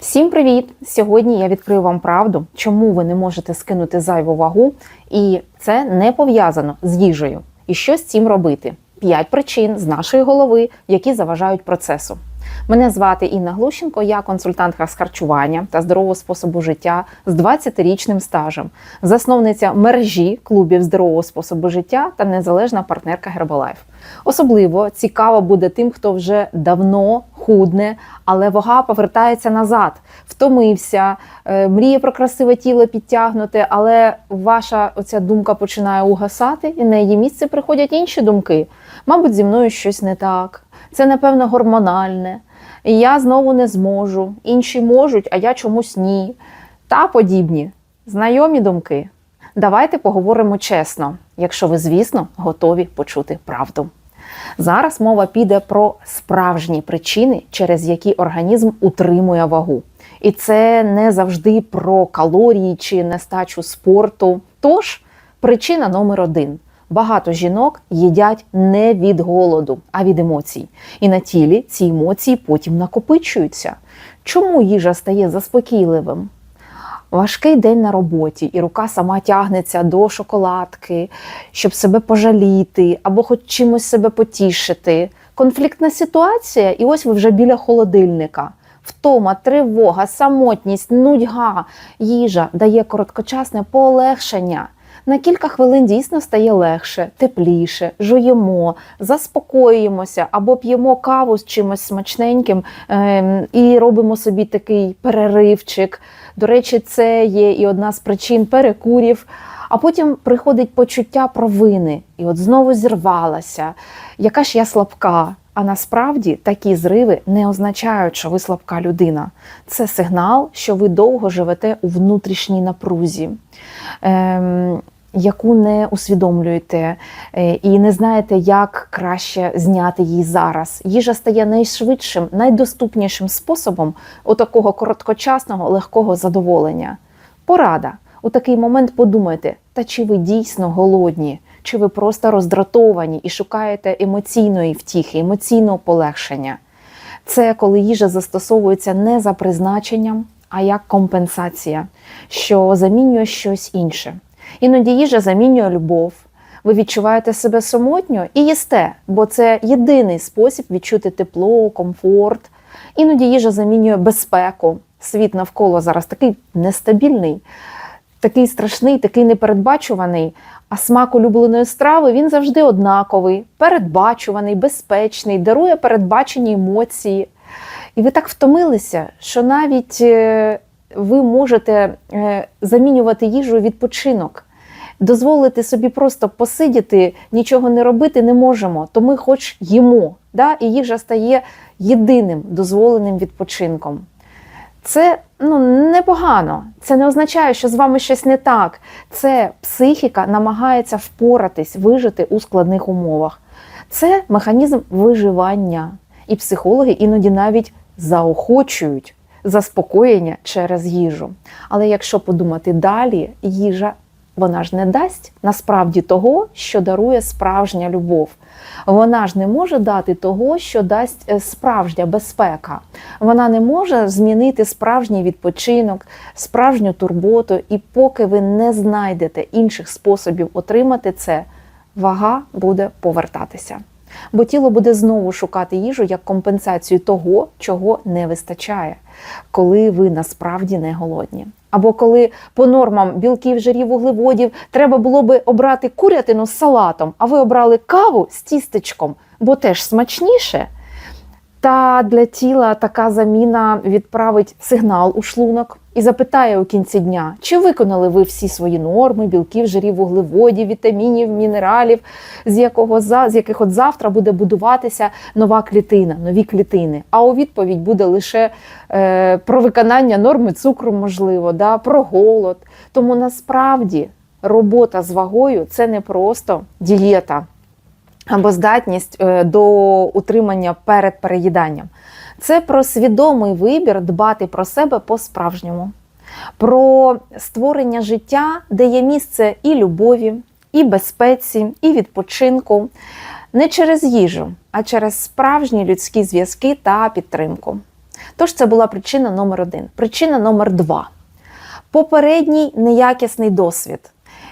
Всім привіт! Сьогодні я відкрию вам правду, чому ви не можете скинути зайву вагу, і це не пов'язано з їжею. І що з цим робити? П'ять причин з нашої голови, які заважають процесу. Мене звати Інна Глущенко, я консультантка з харчування та здорового способу життя з 20-річним стажем, засновниця мережі клубів здорового способу життя та незалежна партнерка Herbalife. Особливо цікаво буде тим, хто вже давно худне, але вага повертається назад, втомився, е, мріє про красиве тіло підтягнуте, але ваша оця думка починає угасати, і на її місце приходять інші думки. Мабуть, зі мною щось не так. Це, напевно, гормональне. Я знову не зможу. Інші можуть, а я чомусь ні. Та подібні. Знайомі думки. Давайте поговоримо чесно, якщо ви, звісно, готові почути правду. Зараз мова піде про справжні причини, через які організм утримує вагу. І це не завжди про калорії чи нестачу спорту. Тож, причина номер один. Багато жінок їдять не від голоду, а від емоцій. І на тілі ці емоції потім накопичуються. Чому їжа стає заспокійливим? Важкий день на роботі, і рука сама тягнеться до шоколадки, щоб себе пожаліти або хоч чимось себе потішити. Конфліктна ситуація, і ось ви вже біля холодильника. Втома, тривога, самотність, нудьга, їжа дає короткочасне полегшення. На кілька хвилин дійсно стає легше, тепліше, жуємо, заспокоюємося або п'ємо каву з чимось смачненьким ем, і робимо собі такий переривчик. До речі, це є і одна з причин перекурів. А потім приходить почуття провини, і от знову зірвалася. Яка ж я слабка? А насправді такі зриви не означають, що ви слабка людина. Це сигнал, що ви довго живете у внутрішній напрузі. Ем, яку не усвідомлюєте е, і не знаєте, як краще зняти її зараз. Їжа стає найшвидшим, найдоступнішим способом отакого короткочасного легкого задоволення. Порада. У такий момент подумайте, та чи ви дійсно голодні, чи ви просто роздратовані і шукаєте емоційної втіхи, емоційного полегшення. Це коли їжа застосовується не за призначенням, а як компенсація, що замінює щось інше. Іноді їжа замінює любов. Ви відчуваєте себе самотньо і їсте, бо це єдиний спосіб відчути тепло, комфорт. Іноді їжа замінює безпеку. Світ навколо зараз такий нестабільний, такий страшний, такий непередбачуваний. А смак улюбленої страви він завжди однаковий, передбачуваний, безпечний, дарує передбачені емоції. І ви так втомилися, що навіть е, ви можете е, замінювати їжу відпочинок. Дозволити собі просто посидіти, нічого не робити не можемо, то ми хоч їмо. Да? І їжа стає єдиним дозволеним відпочинком. Це ну, непогано. Це не означає, що з вами щось не так. Це психіка намагається впоратись, вижити у складних умовах. Це механізм виживання. І психологи іноді навіть заохочують заспокоєння через їжу. Але якщо подумати далі, їжа вона ж не дасть насправді того, що дарує справжня любов. Вона ж не може дати того, що дасть е, справжня безпека. Вона не може змінити справжній відпочинок, справжню турботу. І поки ви не знайдете інших способів отримати це, вага буде повертатися. Бо тіло буде знову шукати їжу як компенсацію того, чого не вистачає, коли ви насправді не голодні. Або коли по нормам білків, жирів, вуглеводів треба було би обрати курятину з салатом, а ви обрали каву з тістечком, бо теж смачніше. Та для тіла така заміна відправить сигнал у шлунок і запитає у кінці дня, чи виконали ви всі свої норми, білків, жирів, вуглеводів, вітамінів, мінералів, з якого з яких от завтра буде будуватися нова клітина, нові клітини. А у відповідь буде лише е, про виконання норми цукру, можливо, да, про голод. Тому насправді робота з вагою це не просто дієта або здатність е, до утримання перед переїданням. Це про свідомий вибір дбати про себе по-справжньому, про створення життя, де є місце і любові, і безпеці, і відпочинку, не через їжу, а через справжні людські зв'язки та підтримку. Тож це була причина номер один. Причина номер два попередній неякісний досвід.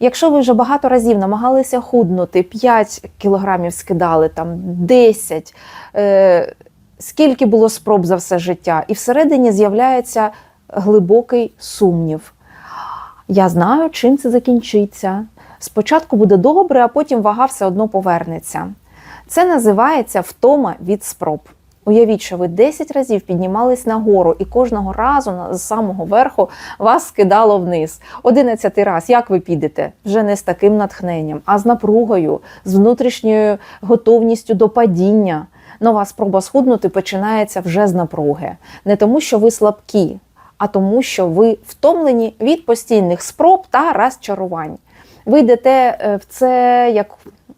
Якщо ви вже багато разів намагалися худнути, 5 кілограмів скидали, там 10, е, скільки було спроб за все життя, і всередині з'являється глибокий сумнів. Я знаю, чим це закінчиться. Спочатку буде добре, а потім вага все одно повернеться. Це називається втома від спроб. Уявіть, що ви 10 разів піднімались нагору, і кожного разу з самого верху вас скидало вниз. 11 раз, як ви підете? Вже не з таким натхненням, а з напругою, з внутрішньою готовністю до падіння. Нова спроба схуднути починається вже з напруги. Не тому, що ви слабкі, а тому, що ви втомлені від постійних спроб та розчарувань. Ви йдете е, в це як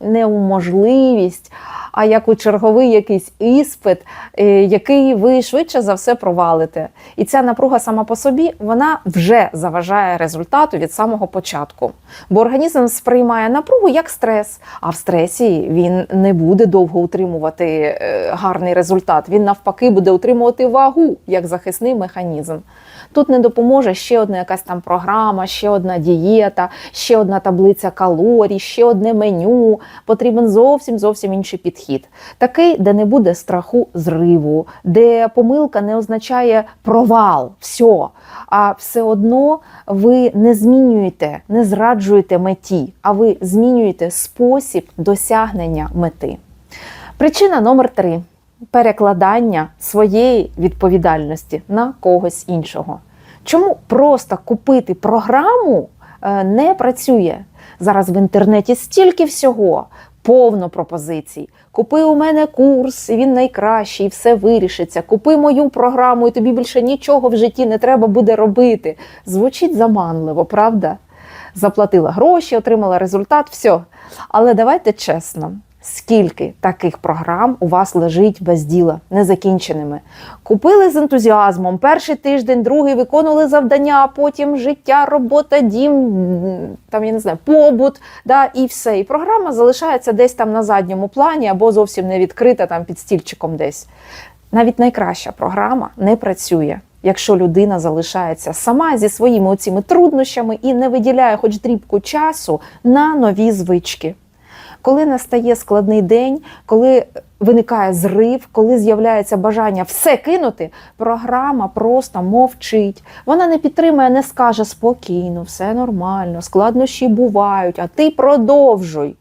не у можливість, а як у черговий якийсь іспит, е, який ви швидше за все провалите. І ця напруга сама по собі вона вже заважає результату від самого початку. Бо організм сприймає напругу як стрес, а в стресі він не буде довго утримувати е, гарний результат. Він навпаки буде утримувати вагу як захисний механізм. Тут не допоможе ще одна якась там програма, ще одна дієта, ще одна таблиця калорій, ще одне меню. Потрібен зовсім зовсім інший підхід. Такий, де не буде страху зриву, де помилка не означає провал, все. А все одно ви не змінюєте, не зраджуєте меті, а ви змінюєте спосіб досягнення мети. Причина номер три перекладання своєї відповідальності на когось іншого. Чому просто купити програму не працює? Зараз в інтернеті стільки всього, повно пропозицій. Купи у мене курс, він найкращий, все вирішиться. Купи мою програму, і тобі більше нічого в житті не треба буде робити. Звучить заманливо, правда? Заплатила гроші, отримала результат, все. Але давайте чесно. Скільки таких програм у вас лежить без діла, незакінченими? Купили з ентузіазмом перший тиждень, другий виконували завдання, а потім життя, робота, дім, там я не знаю, побут, да, і все. І програма залишається десь там на задньому плані або зовсім не відкрита там під стільчиком десь. Навіть найкраща програма не працює. Якщо людина залишається сама зі своїми оціми труднощами і не виділяє хоч дрібку часу на нові звички. Коли настає складний день, коли виникає зрив, коли з'являється бажання все кинути, програма просто мовчить. Вона не підтримує, не скаже спокійно, все нормально, складнощі бувають, а ти продовжуй.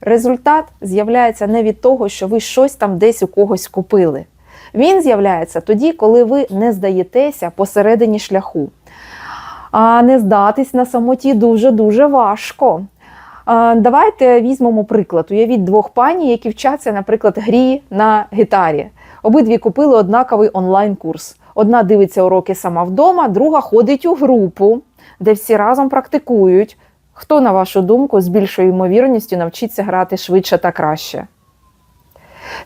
Результат з'являється не від того, що ви щось там десь у когось купили. Він з'являється тоді, коли ви не здаєтеся посередині шляху. А не здатись на самоті дуже-дуже важко. Давайте візьмемо приклад. Уявіть двох пані, які вчаться, наприклад, грі на гітарі. Обидві купили однаковий онлайн-курс. Одна дивиться уроки сама вдома, друга ходить у групу, де всі разом практикують. Хто, на вашу думку, з більшою ймовірністю навчиться грати швидше та краще?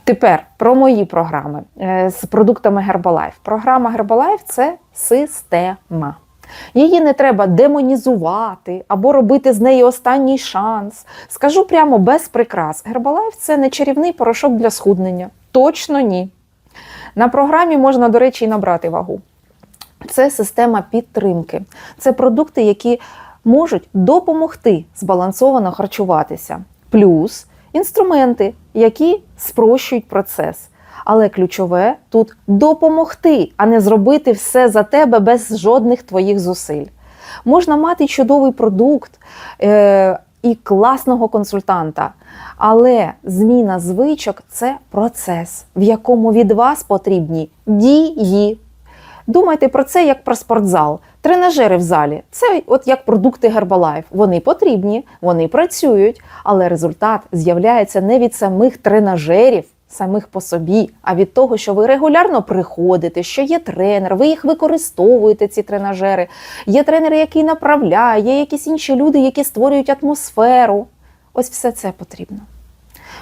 Тепер про мої програми е, з продуктами Herbalife. Програма Herbalife – це система. Її не треба демонізувати або робити з неї останній шанс. Скажу прямо без прикрас: Herbalife – це не чарівний порошок для схуднення. Точно ні. На програмі можна, до речі, і набрати вагу. Це система підтримки. Це продукти, які можуть допомогти збалансовано харчуватися. Плюс інструменти, які спрощують процес. Але ключове тут допомогти, а не зробити все за тебе без жодних твоїх зусиль. Можна мати чудовий продукт е- і класного консультанта, але зміна звичок це процес, в якому від вас потрібні дії. Думайте про це як про спортзал. Тренажери в залі це от як продукти Herbalife. Вони потрібні, вони працюють, але результат з'являється не від самих тренажерів, самих по собі, а від того, що ви регулярно приходите, що є тренер, ви їх використовуєте, ці тренажери. Є тренер, який направляє, є якісь інші люди, які створюють атмосферу. Ось все це потрібно.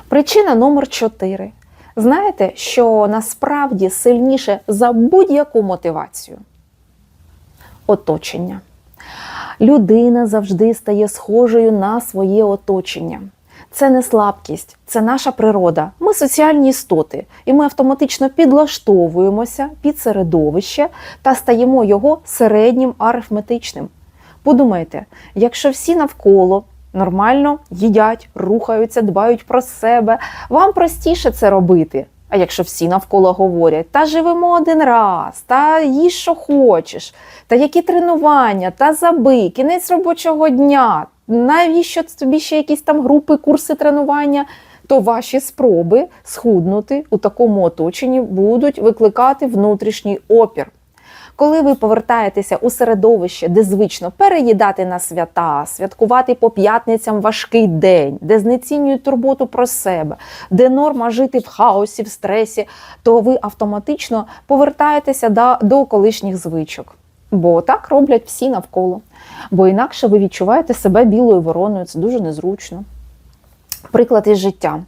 Причина номер 4. Знаєте, що насправді сильніше за будь-яку мотивацію? Оточення. Людина завжди стає схожою на своє оточення. Це не слабкість, це наша природа. Ми соціальні істоти, і ми автоматично підлаштовуємося під середовище та стаємо його середнім арифметичним. Подумайте, якщо всі навколо нормально їдять, рухаються, дбають про себе, вам простіше це робити. А якщо всі навколо говорять, та живемо один раз, та їж, що хочеш, та які тренування, та забий, кінець робочого дня, навіщо тобі ще якісь там групи, курси тренування, то ваші спроби схуднути у такому оточенні будуть викликати внутрішній опір. Коли ви повертаєтеся у середовище, де звично переїдати на свята, святкувати по п'ятницям важкий день, де знецінюють турботу про себе, де норма жити в хаосі, в стресі, то ви автоматично повертаєтеся до, колишніх звичок. Бо так роблять всі навколо. Бо інакше ви відчуваєте себе білою вороною, це дуже незручно. Приклад із життя.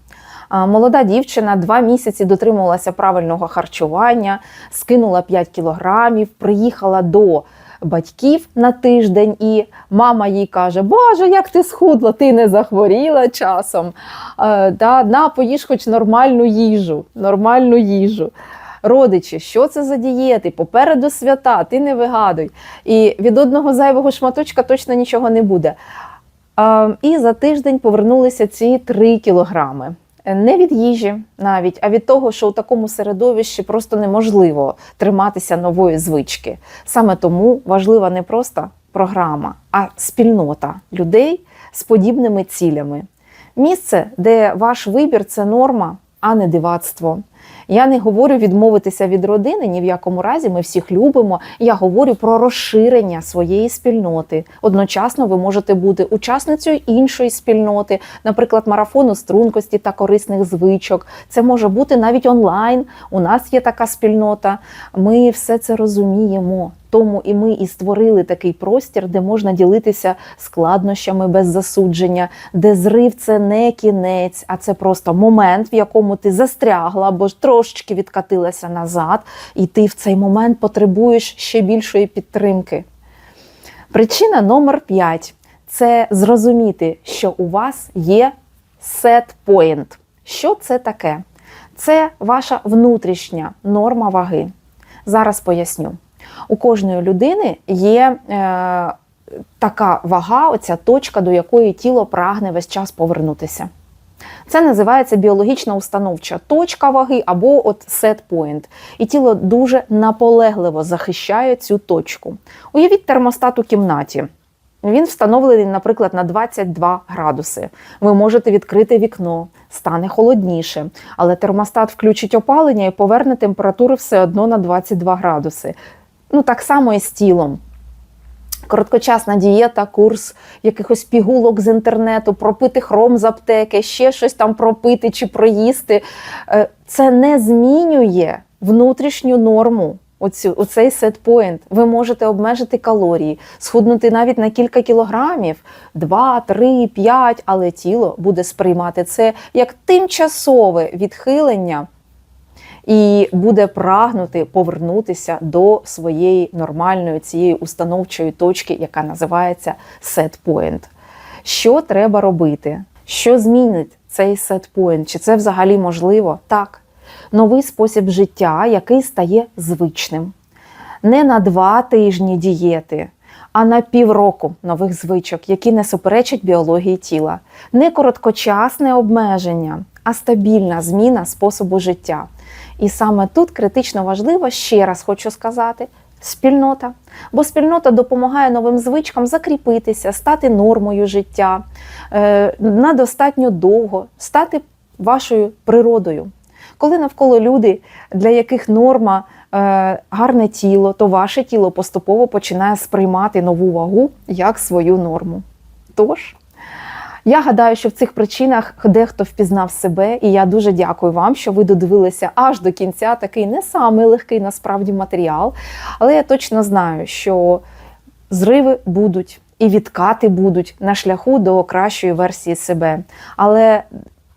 Молода дівчина два місяці дотримувалася правильного харчування, скинула 5 кілограмів, приїхала до батьків на тиждень, і мама їй каже: Боже, як ти схудла, ти не захворіла часом. Е, да, на, поїж хоч нормальну їжу, нормальну їжу. Родичі, що це за дієти? Попереду свята, ти не вигадуй. І від одного зайвого шматочка точно нічого не буде. І за тиждень повернулися ці 3 кілограми. Не від їжі навіть, а від того, що у такому середовищі просто неможливо триматися нової звички. Саме тому важлива не просто програма, а спільнота людей з подібними цілями. Місце, де ваш вибір це норма, а не дивацтво. Я не говорю відмовитися від родини, ні в якому разі ми всіх любимо. Я говорю про розширення своєї спільноти. Одночасно ви можете бути учасницею іншої спільноти, наприклад, марафону стрункості та корисних звичок. Це може бути навіть онлайн. У нас є така спільнота. Ми все це розуміємо. Тому і ми і створили такий простір, де можна ділитися складнощами без засудження, де зрив це не кінець, а це просто момент, в якому ти застрягла або трошечки відкатилася назад, і ти в цей момент потребуєш ще більшої підтримки. Причина номер 5 це зрозуміти, що у вас є point. Що це таке? Це ваша внутрішня норма ваги. Зараз поясню. У кожної людини є е, така вага, оця точка, до якої тіло прагне весь час повернутися. Це називається біологічна установча точка ваги або от set point. І тіло дуже наполегливо захищає цю точку. Уявіть термостат у кімнаті. Він встановлений, наприклад, на 22 градуси. Ви можете відкрити вікно, стане холодніше, але термостат включить опалення і поверне температуру все одно на 22 градуси. Ну, так само і з тілом. Короткочасна дієта, курс якихось пігулок з інтернету, пропити хром з аптеки, ще щось там пропити чи проїсти. Е, Це не змінює внутрішню норму. Оцю, оцей сетпоінт. Ви можете обмежити калорії, схуднути навіть на кілька кілограмів, 2, 3, 5, але тіло буде сприймати це як тимчасове відхилення і буде прагнути повернутися до своєї нормальної цієї установчої точки, яка називається point. Що треба робити? Що змінить цей point? Чи це взагалі можливо? Так. Новий спосіб життя, який стає звичним. Не на два тижні дієти, а на півроку нових звичок, які не суперечать біології тіла. Не короткочасне обмеження, а стабільна зміна способу життя. І саме тут критично важливо, ще раз хочу сказати, спільнота. Бо спільнота допомагає новим звичкам закріпитися, стати нормою життя е, на достатньо довго, стати вашою природою. Коли навколо люди, для яких норма е, гарне тіло, то ваше тіло поступово починає сприймати нову вагу як свою норму. Тож, я гадаю, що в цих причинах дехто впізнав себе, і я дуже дякую вам, що ви додивилися аж до кінця такий не самий легкий насправді матеріал. Але я точно знаю, що зриви будуть і відкати будуть на шляху до кращої версії себе. Але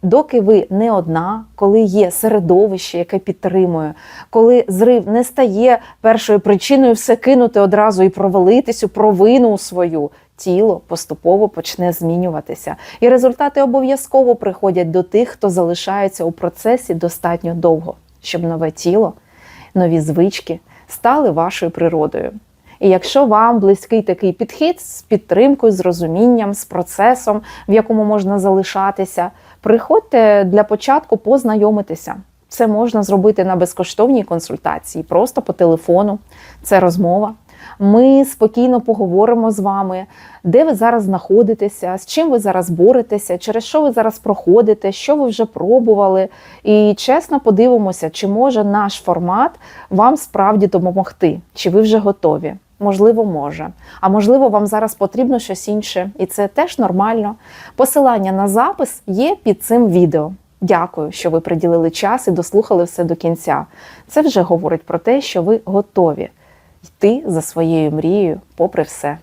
доки ви не одна, коли є середовище, яке підтримує, коли зрив не стає першою причиною все кинути одразу і провалитись у провину свою. Тіло поступово почне змінюватися. І результати обов'язково приходять до тих, хто залишається у процесі достатньо довго, щоб нове тіло, нові звички стали вашою природою. І якщо вам близький такий підхід з підтримкою, з розумінням, з процесом, в якому можна залишатися, приходьте для початку познайомитися. Це можна зробити на безкоштовній консультації, просто по телефону. Це розмова. Ми спокійно поговоримо з вами, де ви зараз знаходитеся, з чим ви зараз боретеся, через що ви зараз проходите, що ви вже пробували. І чесно подивимося, чи може наш формат вам справді допомогти, чи ви вже готові. Можливо, може. А можливо, вам зараз потрібно щось інше, і це теж нормально. Посилання на запис є під цим відео. Дякую, що ви приділили час і дослухали все до кінця. Це вже говорить про те, що ви готові йти за своєю мрією, попри все.